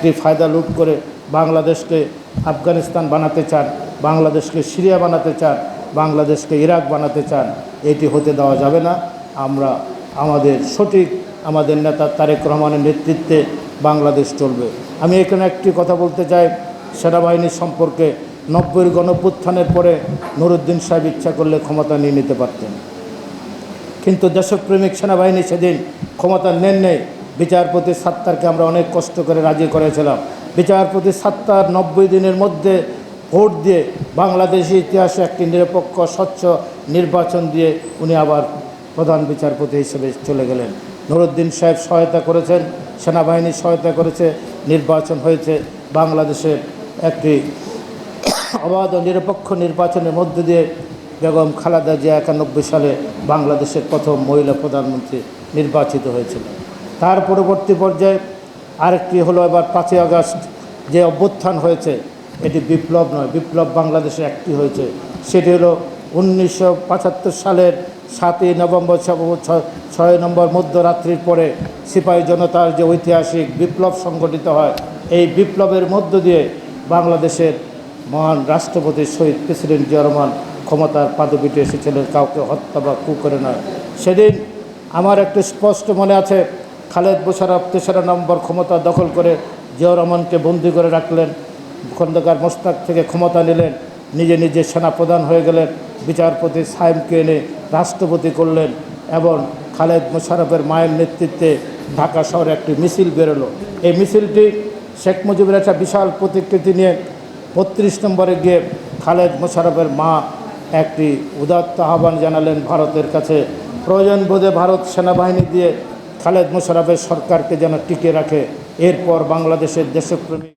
একটি ফায়দা লুট করে বাংলাদেশকে আফগানিস্তান বানাতে চান, বাংলাদেশকে সিরিয়া বানাতে চান, বাংলাদেশকে ইরাক বানাতে চান, এটি হতে দেওয়া যাবে না। আমরা আমাদের সঠিক, আমাদের নেতা তারেক রহমানের নেতৃত্বে বাংলাদেশ চলবে। আমি এখানে একটি কথা বলতে চাই, সেনাবাহিনী সম্পর্কে নব্বইয়ের গণপুত্থানের পরে নুরুদ্দিন সাহেব ইচ্ছা করলে ক্ষমতা নিয়ে নিতে পারতেন। কিন্তু দেশপ্রেমিক সেনাবাহিনী সেদিন ক্ষমতা নেন নেই বিচারপতি সাত্তারকে আমরা অনেক কষ্ট করে রাজি করেছিলাম। বিচারপতি সাত্তার নব্বই দিনের মধ্যে ভোট দিয়ে বাংলাদেশের ইতিহাসে একটি নিরপেক্ষ, স্বচ্ছ নির্বাচন দিয়ে উনি আবার প্রধান বিচারপতি হিসেবে চলে গেলেন। নুরুদ্দিন সাহেব সহায়তা করেছেন সেনাবাহিনী সহায়তা করেছে, নির্বাচন হয়েছে। বাংলাদেশের একটি অবাধ ও নিরপেক্ষ নির্বাচনের মধ্য দিয়ে বেগম খালেদা জিয়া একানব্বই সালে বাংলাদেশের প্রথম মহিলা প্রধানমন্ত্রী নির্বাচিত হয়েছিল তার পরবর্তী পর্যায়ে আরেকটি হলো এবার পাঁচই আগস্ট যে অভ্যুত্থান হয়েছে, এটি বিপ্লব নয়, বিপ্লব বাংলাদেশে একটি হয়েছে। সেটি হলো উনিশশো পঁচাত্তর সালের সাতই নভেম্বর ছয় নম্বর মধ্যরাত্রির পরে সিপাহী জনতার যে ঐতিহাসিক বিপ্লব সংগঠিত হয়, এই বিপ্লবের মধ্য দিয়ে বাংলাদেশের মহান রাষ্ট্রপতি শহীদ প্রেসিডেন্ট জিয়া রহমান ক্ষমতার পাদপীঠে এসেছিলেন, কাউকে হত্যা বা কু করে নয়। সেদিন আমার একটু স্পষ্ট মনে আছে খালেদ মোশারফ তেসরা নম্বর ক্ষমতা দখল করে জিয়া রহমানকে বন্দি করে রাখলেন। খন্দকার মোস্তাক থেকে ক্ষমতা নিলেন। নিজে নিজে সেনাপ্রধান হয়ে গেলেন। বিচারপতি সাহেবকে এনে রাষ্ট্রপতি করলেন এবং খালেদ মোশারফের মায়ের নেতৃত্বে ঢাকা শহরে একটি মিছিল বেরোলো। এই মিছিলটি শেখ মুজিবের একটা বিশাল প্রতিকৃতি নিয়ে বত্রিশ নম্বরে গিয়ে খালেদ মোশারফের মা একটি উদাত্ত আহ্বান জানালেন ভারতের কাছে। প্রয়োজন বোধে ভারত সেনাবাহিনী দিয়ে খালেদ মোশারফের সরকারকে যেন টিকে রাখে এরপর বাংলাদেশের দেশপ্রেমিক